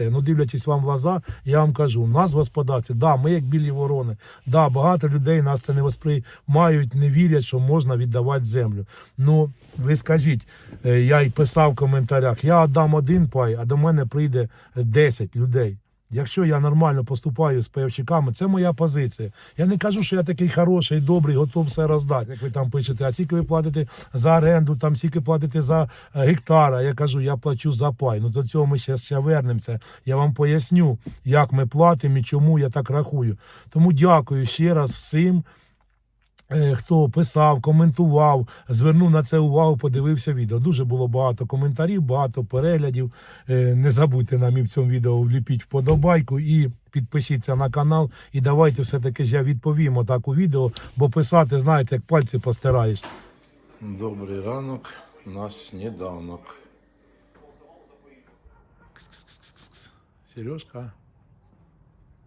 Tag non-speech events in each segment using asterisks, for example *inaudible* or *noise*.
Ну, дивлячись вам в глаза, я вам кажу, у нас в господарці, да, ми як білі ворони, да, багато людей нас це не восприймають, не вірять, що можна віддавати землю. Ну, ви скажіть, е, я й писав в коментарях, я дам один пай, а до мене прийде 10 людей. Якщо я нормально поступаю з паявчиками, це моя позиція. Я не кажу, що я такий хороший, добрий, готов все роздати. Як ви там пишете, а скільки ви платите за оренду, там скільки платите за е, гектар. А я кажу, я плачу за пай. Ну до цього ми ще, ще вернемося. Я вам поясню, як ми платимо і чому я так рахую. Тому дякую ще раз всім. Е, Хто писав, коментував, звернув на це увагу, подивився відео. Дуже було багато коментарів, багато переглядів. Е, Не забудьте нам і в цьому відео вліпіть вподобайку і підпишіться на канал. І давайте все-таки ж я відповім отак у відео, бо писати, знаєте, як пальці постираєш. Добрий ранок на сніданок. Сережка,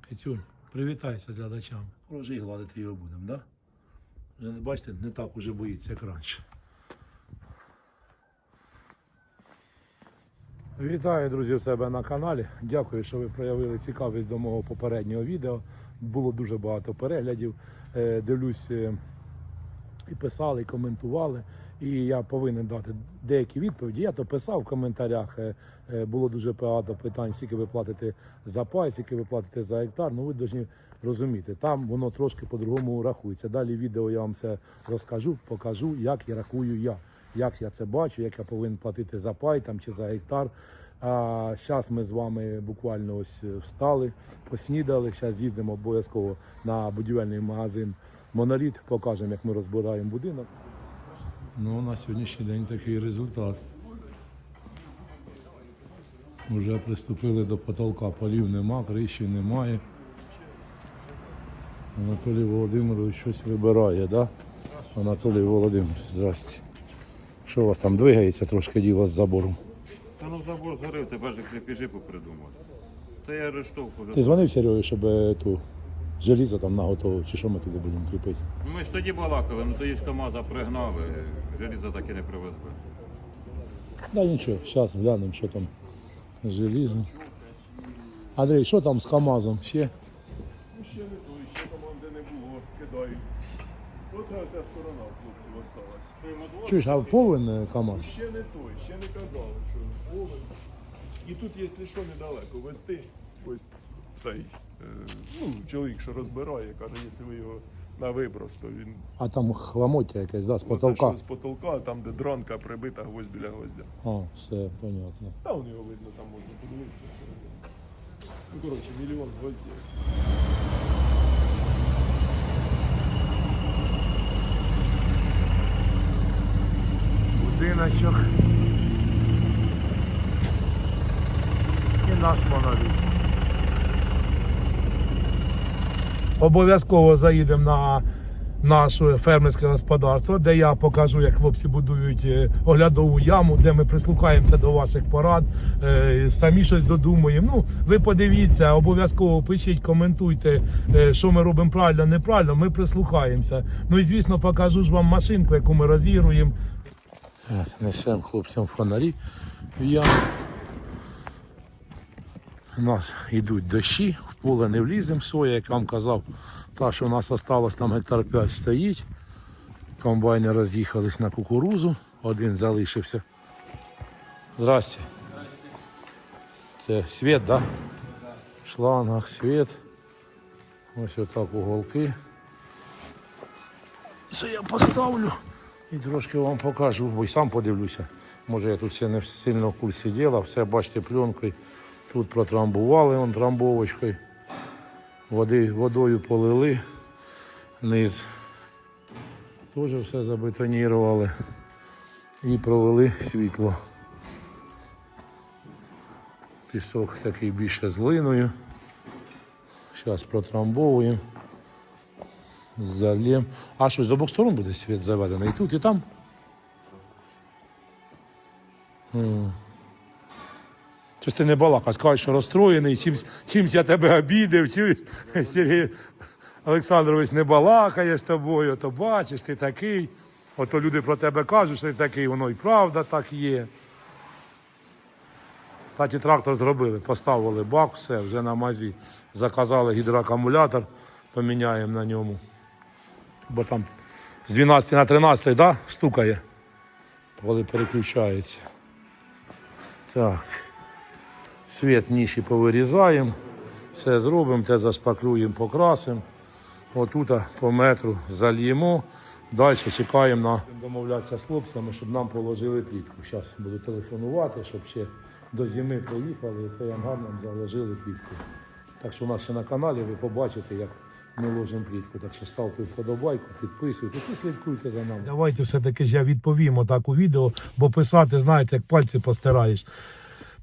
Кицюнь, привітайся з глядачами. Може і гладити його будемо, да? Вже не бачите, не так уже боїться, як раніше. Вітаю, друзі, у себе на каналі. Дякую, що ви проявили цікавість до мого попереднього відео. Було дуже багато переглядів. Е, Дивлюсь, е, і писали, і коментували. І я повинен дати деякі відповіді. Я то писав в коментарях. е, Було дуже багато питань, скільки ви платите за пай, скільки ви платите за гектар. Ну ви повинні розуміти. Там воно трошки по-другому рахується. Далі відео я вам це розкажу, покажу, як я рахую я, як я це бачу, як я повинен платити за пай там чи за гектар. А зараз ми з вами буквально ось е, встали, поснідали. Зараз їздимо обов'язково на будівельний магазин Моноліт, покажемо, як ми розбираємо будинок. Ну, на сьогоднішній день такий результат. Вже приступили до потолка, полів нема, криші немає. Анатолій Володимирович щось вибирає, так? Да? Анатолій Володимирович, здрасте. Що у вас там двигається трошки діло з забором? Та ну забор згорив, тепер же крепежі попридумав. Та я арештовку Ти дзвонив Сереги, щоб е, ту желізо там наготовив, чи що ми туди будемо кріпити? Ми ж тоді балакали, ну тоді ж КАМАЗа пригнали, желіза так і не привезли. Да нічого, зараз глянемо, що там з желізом. Андрій, що там з КАМАЗом? Ще? Ще не то, ще команди не було, кидають. Оце ця сторона в хлопців осталась. Чуєш, а повен е, КАМАЗ? Ще не той, ще не казали, що повен. І тут, якщо що, недалеко вести, ось цей е, ну, чоловік, що розбирає, каже, якщо ви його на виброс, то він А там хламоття якесь, да, з оце потолка. що з потолка, там, де дранка прибита, гвоздь біля гвоздя. О, все, понятно. Та у нього видно, там можна подивитися. Ну, коротше, мільйон гвоздів. Будиночок. І наш моноліт. Обов'язково заїдемо на наше фермерське господарство, де я покажу, як хлопці будують е, оглядову яму, де ми прислухаємося до ваших порад, е, самі щось додумуємо. Ну, ви подивіться, обов'язково пишіть, коментуйте, е, що ми робимо правильно, неправильно. Ми прислухаємося. Ну і звісно, покажу ж вам машинку, яку ми розігруємо. Несемо хлопцям фонарі в яму. У нас йдуть дощі, в поле не вліземо, соя, як вам казав, та, що у нас осталось там гектар 5 стоїть. Комбайни роз'їхались на кукурузу, один залишився. Здрасте. Це світ, да? В шлангах світ. Ось отак уголки. Це я поставлю і трошки вам покажу, бо й сам подивлюся. Може я тут ще не сильно в курсі діла, все бачите пленкою. Тут протрамбували вон трамбовочкою. Води, водою полили. Низ теж все забетонірували і провели світло. Пісок такий більше з глиною. Зараз протрамбовуємо. Залєм. А що, з обох сторон буде світ заведений? І тут, і там. Щось ти не балака, скажеш, що розстроєний, чимсь, чимсь я тебе обідав, чимсь *laughs* Сергій Олександрович не балакає з тобою, то бачиш, ти такий. Ото люди про тебе кажуть, що ти такий, воно і правда так є. Кстати, трактор зробили, поставили бак, все, вже на мазі. Заказали гідроакумулятор, поміняємо на ньому. Бо там з 12 на 13 да, стукає, коли переключається. Так. Світ ніші повирізаємо, все зробимо, те зашпаклюємо, покрасимо. Отут по метру зальємо. Далі чекаємо на домовлятися з хлопцями, щоб нам положили плітку. Зараз буду телефонувати, щоб ще до зими приїхали і цей ангар нам заложили плітку. Так що у нас ще на каналі ви побачите, як ми ложимо плітку. Так що ставте вподобайку, підписуйтесь і слідкуйте за нами. Давайте все-таки ж я відповім отак у відео, бо писати, знаєте, як пальці постираєш.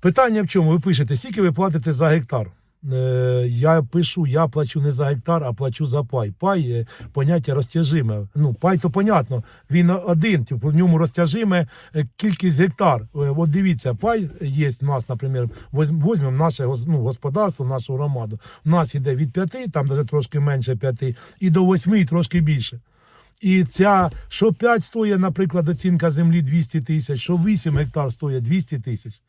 Питання в чому? Ви пишете, скільки ви платите за гектар? Е, я пишу, я плачу не за гектар, а плачу за пай. Пай е, поняття розтяжиме. Ну, пай то понятно, він один, типу, в ньому розтяжиме е, кількість гектар. От дивіться, пай є в нас, наприклад, візьмемо наше ну, господарство, нашу громаду. У нас йде від 5, там навіть трошки менше 5, і до 8, і трошки більше. І ця, що 5 стоїть, наприклад, оцінка землі 200 тисяч, що 8 гектар стоїть 200 тисяч.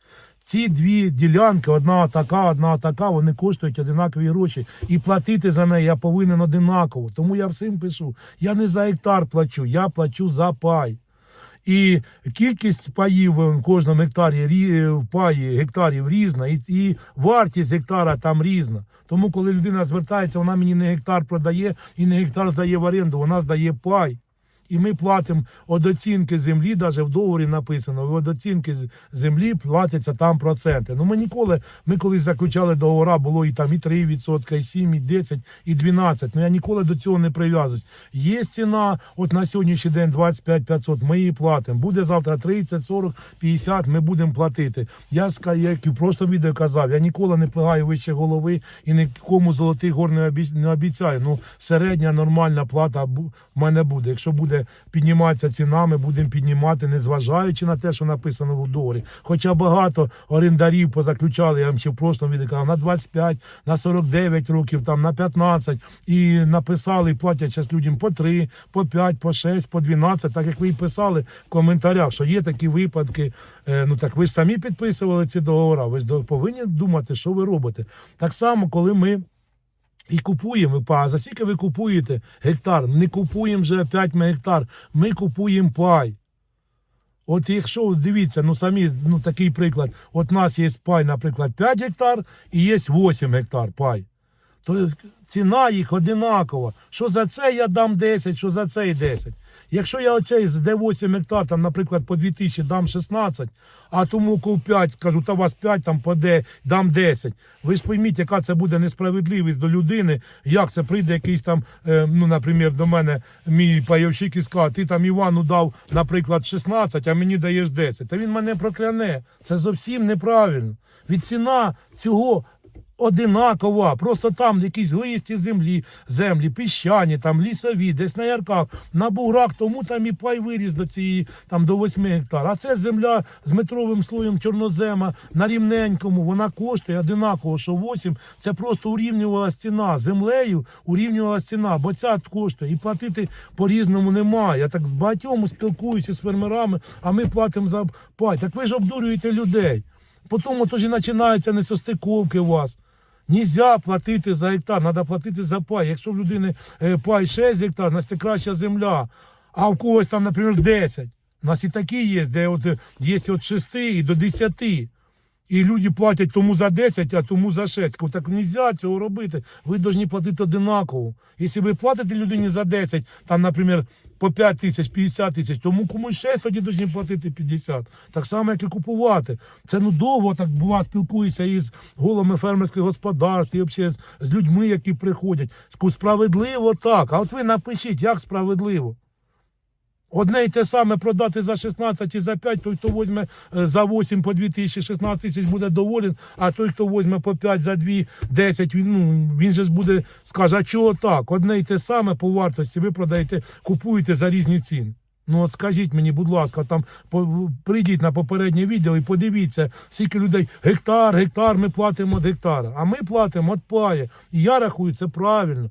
Ці дві ділянки, одна така, одна така, вони коштують одинакові гроші. І платити за неї я повинен одинаково. Тому я всім пишу: я не за гектар плачу, я плачу за пай. І кількість паїв в кожному гектарі в паї гектарів різна, і, і вартість гектара там різна. Тому, коли людина звертається, вона мені не гектар продає і не гектар здає в оренду, вона здає пай. І ми платимо від оцінки землі, навіть в договорі написано, від оцінки землі платяться там проценти. Ну ми ніколи, ми колись заключали договора, було і там і 3%, і 7, і 10, і 12. Ну я ніколи до цього не прив'язуюсь. Є ціна, от на сьогоднішній день 25 500, ми її платимо. Буде завтра 30, 40, 50, ми будемо платити. Я як і в прошлому відео казав, я ніколи не плигаю вище голови і нікому золотий гор не обіцяю. Ну, середня нормальна плата в мене буде. Якщо буде підніматися ціна, ми будемо піднімати, незважаючи на те, що написано в договорі. Хоча багато орендарів позаключали, я вам ще в прошлому відео на 25, на 49 років, там на 15, і написали, і платять зараз людям по 3, по 5, по 6, по 12, так як ви і писали в коментарях, що є такі випадки. Е, Ну так ви ж самі підписували ці договори. Ви ж повинні думати, що ви робите. Так само, коли ми. І купуємо па. За скільки ви купуєте гектар? Не купуємо вже 5 гектар, ми купуємо пай. От якщо дивіться, ну самі ну такий приклад. От у нас є пай, наприклад, 5 гектар і є 8 гектар пай. То ціна їх одинакова. Що за це я дам 10, що за це і 10. Якщо я оцей де 8 гектар, там, наприклад, по 2000 дам 16, а тому ков 5, скажу, та вас 5, там по де, дам 10. Ви ж пойміть, яка це буде несправедливість до людини, як це прийде якийсь там, е, ну, наприклад, до мене мій пайовщик і скаже, ти там Івану дав, наприклад, 16, а мені даєш 10. Та він мене прокляне. Це зовсім неправильно. Від ціна цього одинакова. Просто там якісь листі землі, землі, піщані, там лісові, десь на ярках, на буграх, тому там і пай виріс до цієї там до 8 гектар. А це земля з метровим слоєм чорнозема на рівненькому, вона коштує одинаково, що 8 це просто урівнювала ціна. Землею урівнювала ціна, бо ця коштує. І платити по-різному немає. Я так багатьом спілкуюся з фермерами, а ми платимо за пай. Так ви ж обдурюєте людей. Потім отож і починаються несостиковки у вас. Нельзя платити за гектар, треба платити за пай. Якщо в людини е, пай 6 гектар, у нас це краща земля, а в когось там, наприклад, 10. У нас і такі є, де от е, є від 6 і до 10. І люди платять тому за 10, а тому за 6. Так не можна цього робити. Ви повинні платити одинаково. Якщо ви платите людині за 10, там, наприклад, по 5 тисяч, 50 тисяч, тому комусь 6 тоді повинні платити 50. Так само, як і купувати. Це ну довго так бува, спілкуюся із головами фермерських господарств, і взагалі з, людьми, які приходять. Справедливо так. А от ви напишіть, як справедливо. Одне й те саме продати за 16 і за 5, той, хто візьме е, за 8 по 2 тисячі, 16 тисяч буде доволен, а той, хто візьме по 5 за 2, 10, він, ну, він же ж буде, скаже, а чого так? Одне й те саме по вартості ви продаєте, купуєте за різні ціни. Ну от скажіть мені, будь ласка, там по, прийдіть на попереднє відео і подивіться, скільки людей гектар, гектар, ми платимо від гектара, а ми платимо від пає. І я рахую, це правильно.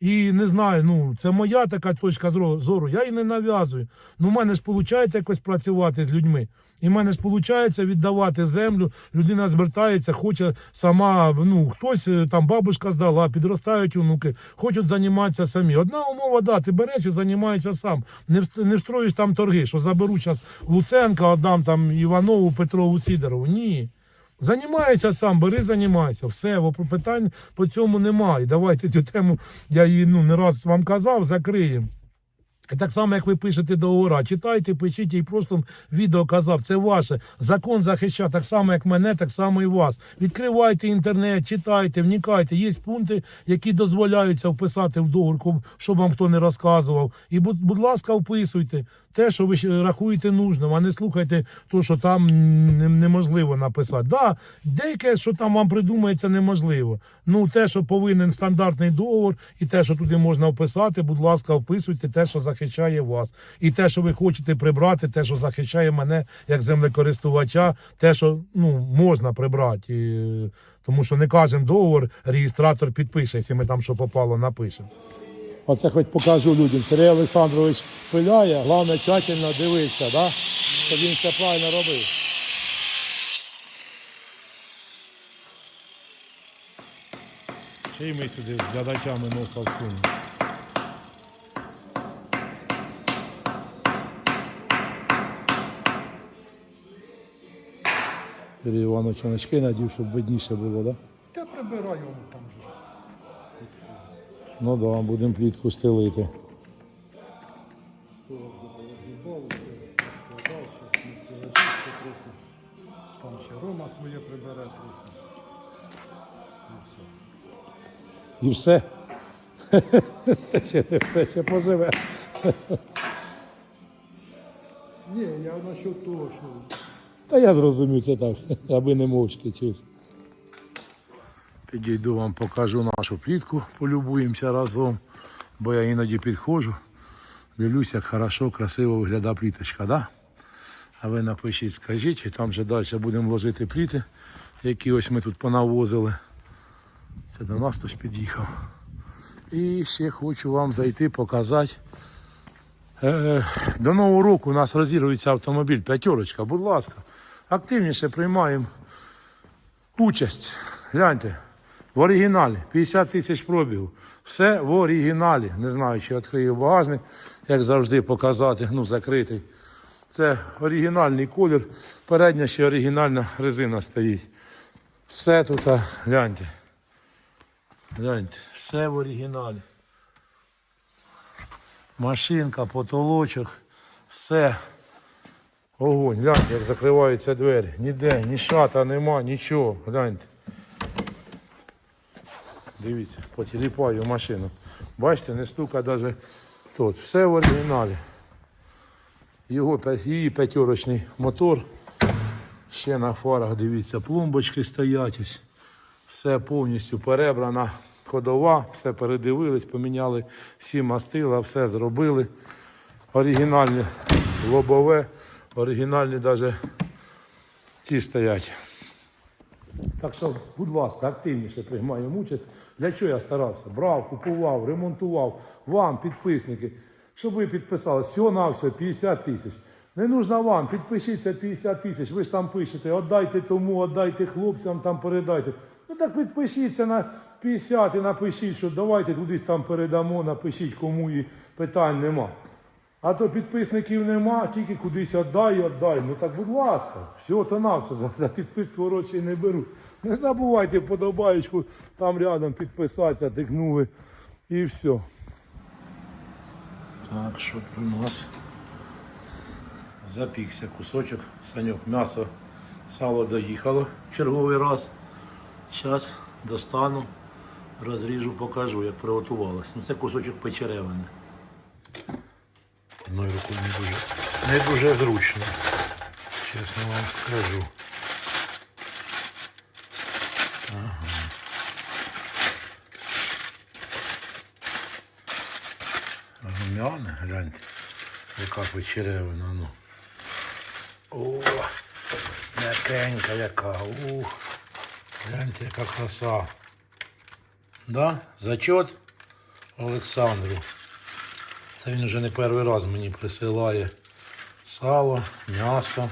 І не знаю, ну це моя така точка зору. Я її не нав'язую. Ну, в мене ж виходить якось працювати з людьми. І в мене ж виходить віддавати землю. Людина звертається, хоче сама, ну хтось е, там бабушка здала, підростають онуки, хочуть займатися самі. Одна умова, да, ти береш і займаєшся сам. Не, не встроїш там торги, що заберу зараз Луценка, віддам там Іванову, Петрову, Сідорову. Ні. Займається сам, бери, займайся. Все, питань по цьому немає. Давайте цю тему, я її ну, не раз вам казав, закриємо. І так само, як ви пишете договора, читайте, пишіть і просто відео казав, це ваше. Закон захищає так само, як мене, так само і вас. Відкривайте інтернет, читайте, вникайте. Є пункти, які дозволяються вписати в договор, щоб вам хто не розказував. І, будь, будь ласка, вписуйте те, що ви рахуєте нужним, а не слухайте то, що там неможливо написати. Да, деяке, що там вам придумається, неможливо. Ну, те, що повинен стандартний договор, і те, що туди можна вписати, будь ласка, вписуйте те, що захищає вас. І те, що ви хочете прибрати, те, що захищає мене як землекористувача, те, що ну, можна прибрати. Тому що не кожен договор реєстратор підпише, якщо ми там що попало, напишемо. Оце хоч покажу людям. Сергій Олександрович пиляє, головне тщательно дивитися, да? щоб він все правильно робив. Ще й ми сюди з глядачами носа всунемо. Юрій Іванович очки надів, щоб видніше було, так? Да? Та прибираю там. Ну так, да, будемо плітку стелити. Там ще Рома своє прибере трохи. І все. *laughs* Ще не все, ще поживе. Ні, я насчет того, що Та я зрозумів це так, аби не мовчки чув. Підійду вам покажу нашу плітку, полюбуємося разом, бо я іноді підходжу, дивлюсь, як хорошо, красиво виглядає пліточка, да? А ви напишіть, скажіть, і там вже далі будемо ложити пліти, які ось ми тут понавозили. Це до нас хтось під'їхав. І ще хочу вам зайти показати. Е, До Нового року у нас розігрується автомобіль п'ятерочка. Будь ласка, активніше приймаємо участь. Гляньте, в оригіналі 50 тисяч пробігу. Все в оригіналі. Не знаю, чи відкрию багажник, як завжди показати, ну закритий. Це оригінальний колір, передня ще оригінальна резина стоїть. Все тут, гляньте. Гляньте, все в оригіналі машинка, потолочок, все. Огонь, гляньте, як закриваються двері. Ніде, ні шата нема, нічого. Гляньте. Дивіться, потіліпаю машину. Бачите, не стука навіть тут. Все в оригіналі. Його, її п'ятерочний мотор. Ще на фарах, дивіться, пломбочки стоять. Ось. Все повністю перебрана ходова, все передивились, поміняли всі мастила, все зробили. Оригінальне лобове, оригінальні навіть ті стоять. Так що, будь ласка, активніше приймаємо участь. Для чого я старався? Брав, купував, ремонтував. Вам, підписники, щоб ви підписали всього на все 50 тисяч. Не нужно вам, підпишіться 50 тисяч. Ви ж там пишете, віддайте тому, віддайте хлопцям, там передайте. Ну так підпишіться на 50 і напишіть, що давайте кудись там передамо, напишіть кому і питань нема. А то підписників нема, тільки кудись віддай, віддай. Ну так будь ласка, всього то на все, за, за підписку грошей не беруть. Не забувайте подобаєчку, там рядом підписатися, тикнули і все. Так, що у нас запікся кусочок, саньок, м'ясо, сало доїхало в черговий раз. Зараз достану, розріжу, покажу, як приготувалось. Ну, це кусочок печеревини. Одною рукою не дуже, не дуже зручно, чесно вам скажу. Ага. Румяне, гляньте, яка печеревина, ну. О, м'якенька яка, ух. Гляньте, яка краса. Да? Зачет Олександру. Це він вже не перший раз мені присилає сало, м'ясо.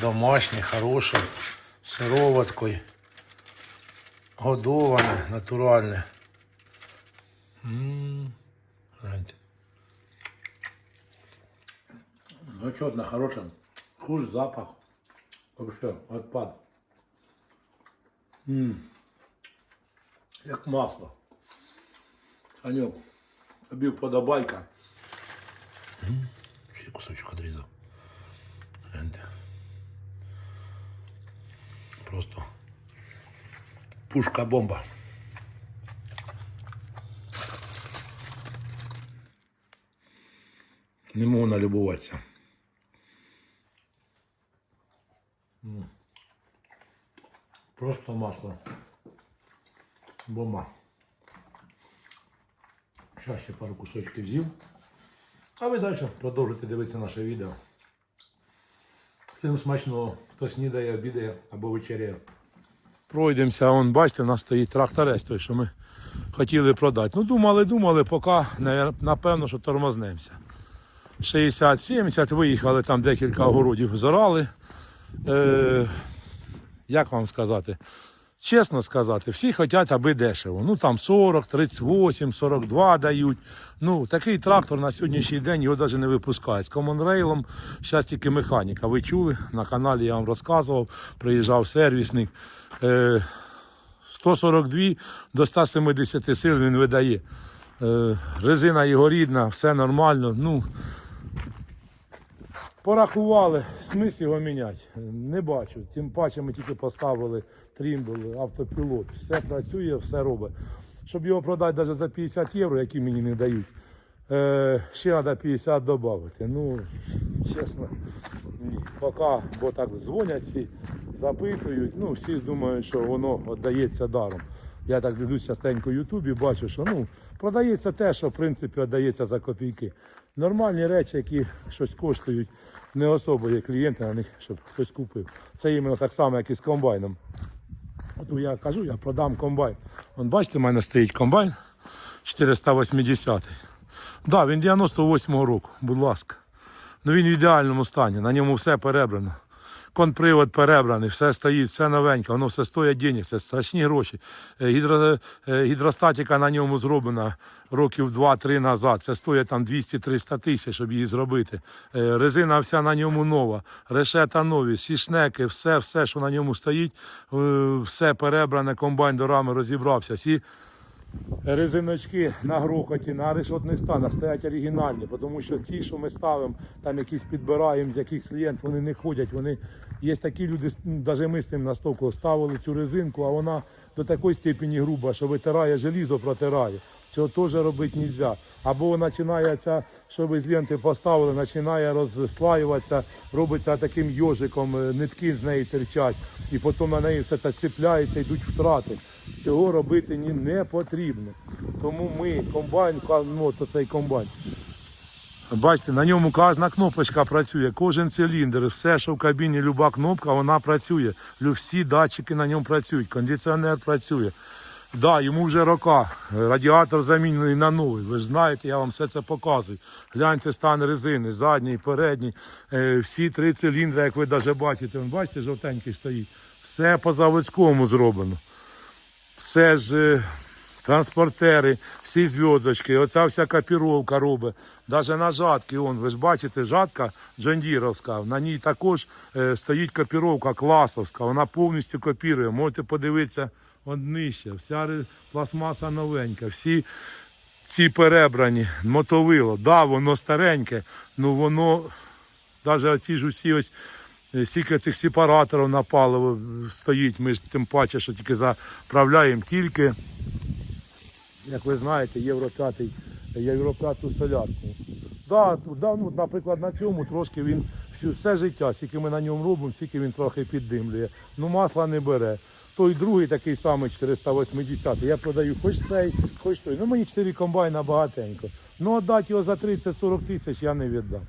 домашнє, хороше, з сироваткою, годоване, натуральне. М, гляньте. Ну чудно, хороше. Вкус, запах. Вообще, отпад. М. Як масло. Санек, тобі вподобайка. М, Ще кусочок одрізав. Гляньте. Просто пушка-бомба. Не можу налюбуватися. М. Просто масло. Бомба. Зараз ще пару кусочків з'їв. А ви далі продовжуйте дивитися наше відео. Всім смачного, хто снідає, обідає або вечеряє. Пройдемося, он, бачите, у нас стоїть тракторець, той, що ми хотіли продати. Ну, думали, думали, поки, напевно, що тормознемося. 60-70, виїхали там декілька огородів зорали. Е, як вам сказати? Чесно сказати, всі хочуть, аби дешево. Ну там 40, 38, 42 дають. Ну, такий трактор на сьогоднішній день його навіть не випускають. З комонрейлом зараз тільки механіка. Ви чули? На каналі я вам розказував, приїжджав сервісник. Е, 142 до 170 сил він видає. Е, резина його рідна, все нормально. Ну, Порахували, смисл його міняти. Не бачу. Тим паче ми тільки поставили трімбл, автопілот. Все працює, все робить. Щоб його продати навіть за 50 євро, які мені не дають, е, ще треба 50 додати. Ну, чесно, ні. Поки, бо так дзвонять всі, запитують. Ну, всі думають, що воно віддається даром. Я так дивлюсь частенько в Ютубі, бачу, що ну, продається те, що в принципі віддається за копійки. Нормальні речі, які щось коштують, не особо є клієнти на них, щоб хтось купив. Це іменно так само, як і з комбайном. От я кажу, я продам комбайн. Вон бачите, в мене стоїть комбайн 480. Так, да, він 98-го року, будь ласка. Ну він в ідеальному стані, на ньому все перебрано. Конпривод перебраний, все стоїть, все новеньке, воно все стоїть денег, це страшні гроші. Е, Гідро, е, гідростатика на ньому зроблена років 2-3 назад. Це стоїть там 200-300 тисяч, щоб її зробити. Е, Резина вся на ньому нова, решета нові, сішнеки, все, все, що на ньому стоїть, все перебране, комбайн до рами розібрався. Всі резиночки на грохоті, на решетних станах стоять оригінальні, тому що ці, що ми ставимо, там якісь підбираємо, з яких клієнт, вони не ходять. Вони є такі люди, навіть ми з ним на стовку ставили цю резинку, а вона до такої степені груба, що витирає желізо, протирає. Цього теж робити не можна. Або починається, що ви з ленти поставили, починає розслаюватися, робиться таким йожиком, е, нитки з неї терчать, і потім на неї все це чіпляється, йдуть втрати. Цього робити не потрібно. Тому ми комбайн, ну, от цей комбайн. Бачите, на ньому кожна кнопочка працює, кожен циліндр, все, що в кабіні, люба кнопка, вона працює. Всі датчики на ньому працюють, кондиціонер працює. Да, йому вже рока. Радіатор замінений на новий. Ви ж знаєте, я вам все це показую. Гляньте стан резини, задній, передній. Е, всі три циліндри, як ви навіть бачите, Вон, бачите, жовтенький стоїть. Все по заводському зроблено. Все ж е, транспортери, всі зв'язочки, оця вся копіровка робить. Навіть на жатки, он, ви ж бачите, жатка Джондіровська, на ній також е, стоїть копіровка класовська, вона повністю копірує. Можете подивитися нижче, вся пластмаса новенька, всі ці перебрані, мотовило, да, воно стареньке, ну воно, навіть оці ж усі ось е, стільки цих сепараторів на паливо стоїть, ми ж тим паче, що тільки заправляємо тільки як ви знаєте, Євро 5, Євро 5 солярку. Да, да, ну, наприклад, на цьому трошки він все життя, скільки ми на ньому робимо, скільки він трохи піддимлює. Ну масла не бере. Той другий такий самий 480. Я продаю хоч цей, хоч той. Ну мені 4 комбайна багатенько. Ну віддати його за 30-40 тисяч я не віддам.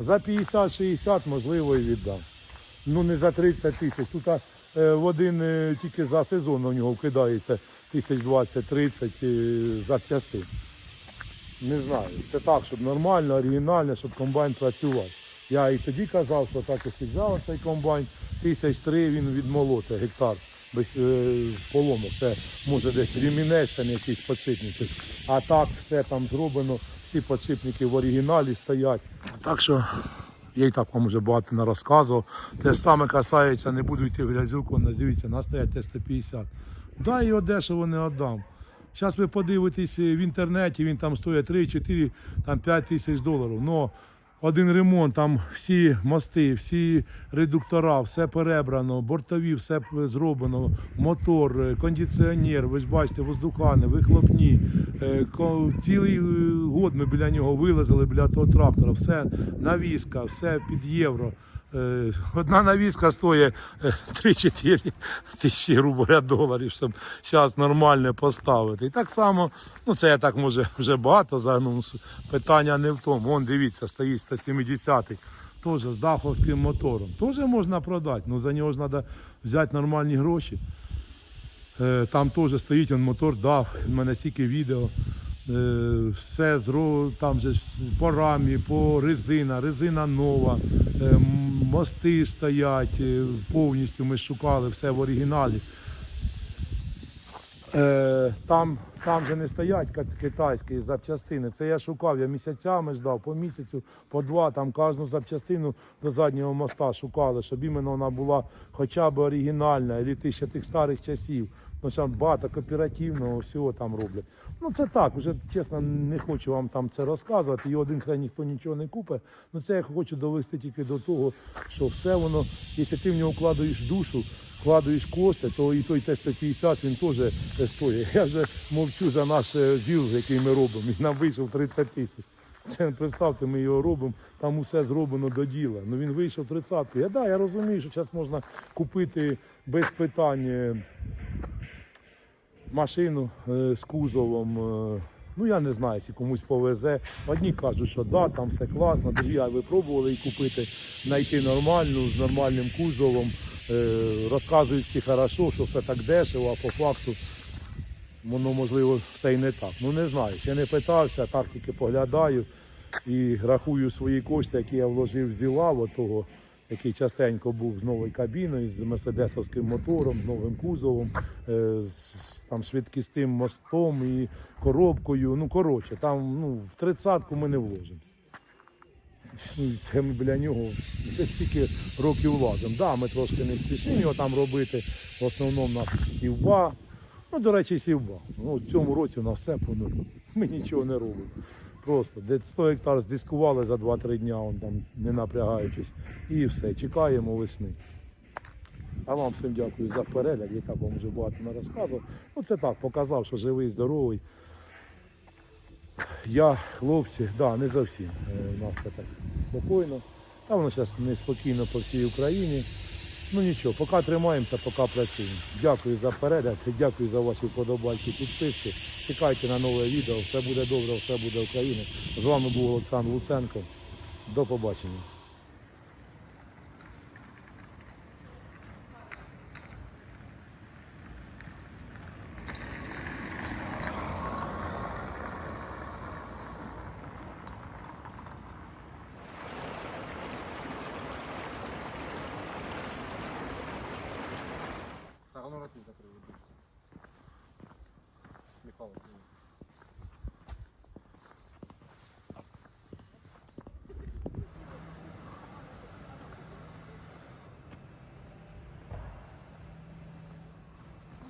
За 50-60 можливо і віддам. Ну не за 30 тисяч. Тут е, в один е, тільки за сезон у нього вкидається тисяч 20-30 е, запчастин. Не знаю. Це так, щоб нормально, оригінально, щоб комбайн працював. Я і тоді казав, що так ось взяв цей комбайн, тисяч три він відмолоте гектар без е, полому. Це може десь ремінець, там якийсь подшипничок. А так все там зроблено, всі подшипники в оригіналі стоять. Так що я і так вам вже багато не розказував. Те ж саме касається, не буду йти в грязюку, дивіться, на стоять Т-150. Дай його дешево не віддам. Зараз ви подивитесь в інтернеті, він там стоїть 3, 4, там 5 тисяч доларів. Но один ремонт, там всі мости, всі редуктора, все перебрано, бортові, все зроблено, мотор, е, кондиціонер, ви ж бачите, воздухани, вихлопні. Е, Цілий е, год ми біля нього вилазили, біля того трактора, все навіска, все під євро. Е, Одна навіска стоїть е, 3-4 тисячі грубо доларів, щоб зараз нормально поставити. І так само, ну це я так може вже багато загнув. Питання не в тому. Вон дивіться, стоїть 170-й. Теж з даховським мотором. Теж можна продати, але за нього ж треба взяти нормальні гроші. Е, Там теж стоїть он мотор дав, в мене стільки відео. Е, Все там же по рамі, по резина, резина нова, е, мости стоять е, повністю. Ми шукали все в оригіналі. Е, Там, там же не стоять китайські запчастини. Це я шукав, я місяцями ждав, по місяцю, по два, там кожну запчастину до заднього моста шукали, щоб іменно вона була хоча б оригінальна, або ще тих старих часів. Ну, там багато кооперативного всього там роблять. Ну це так, вже чесно, не хочу вам там це розказувати. І один край ніхто нічого не купить. Ну це я хочу довести тільки до того, що все воно, якщо ти в нього вкладаєш душу, вкладаєш кошти, то і той Т-150 він теж е, стоїть. *laughs* Я вже мовчу за наш е, ЗІЛ, який ми робимо. Він нам вийшов 30 тисяч. Це представте, ми його робимо, там усе зроблено до діла. Ну він вийшов 30 Я да, я розумію, що зараз можна купити без питань е, машину з кузовом. Ну я не знаю, чи комусь повезе. Одні кажуть, що да, там все класно, другі а ви пробували її купити, знайти нормальну, з нормальним кузовом. Е, Розказують всі хорошо, що все так дешево, а по факту воно можливо все і не так. Ну не знаю. Ще не питався, так тільки поглядаю і рахую свої кошти, які я вложив в зілаво того, який частенько був з новою кабіною, з мерседесовським мотором, з новим кузовом, е, з там швидкісним мостом і коробкою. Ну коротше, там ну, в тридцятку ми не вложимося. Ну, Це ми біля нього це стільки років лазимо. Да, ми трошки не спішимо його там робити. В основному у нас сівба. Ну, до речі, сівба. Ну, в цьому році у нас все по нулю. Ми нічого не робимо. Просто де 100 гектар здискували за 2-3 дня, он там, не напрягаючись. І все, чекаємо весни. А вам всім дякую за перегляд. Я так вам вже багато не розказував. Ну це так, показав, що живий, здоровий. Я, хлопці, да, не зовсім. Е, У нас все так спокійно. Та воно зараз неспокійно по всій Україні. Ну нічого, поки тримаємося, поки працюємо. Дякую за перегляд, дякую за ваші вподобайки, підписки. Чекайте на нове відео. Все буде добре, все буде Україна. З вами був Олександр Луценко. До побачення.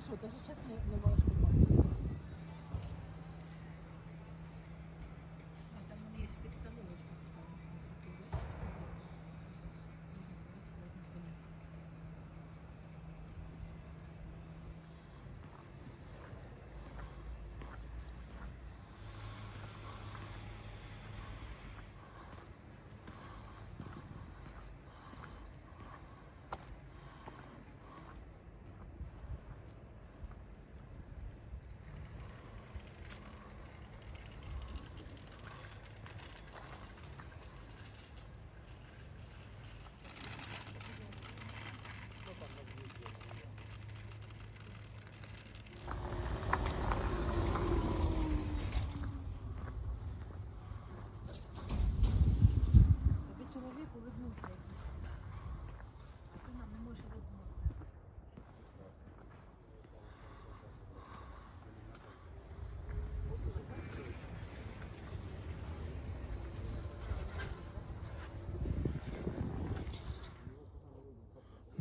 Что, даже сейчас не, не можешь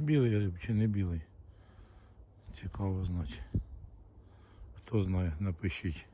Білий риб чи не білий? Цікаво значить. Хто знає, напишіть.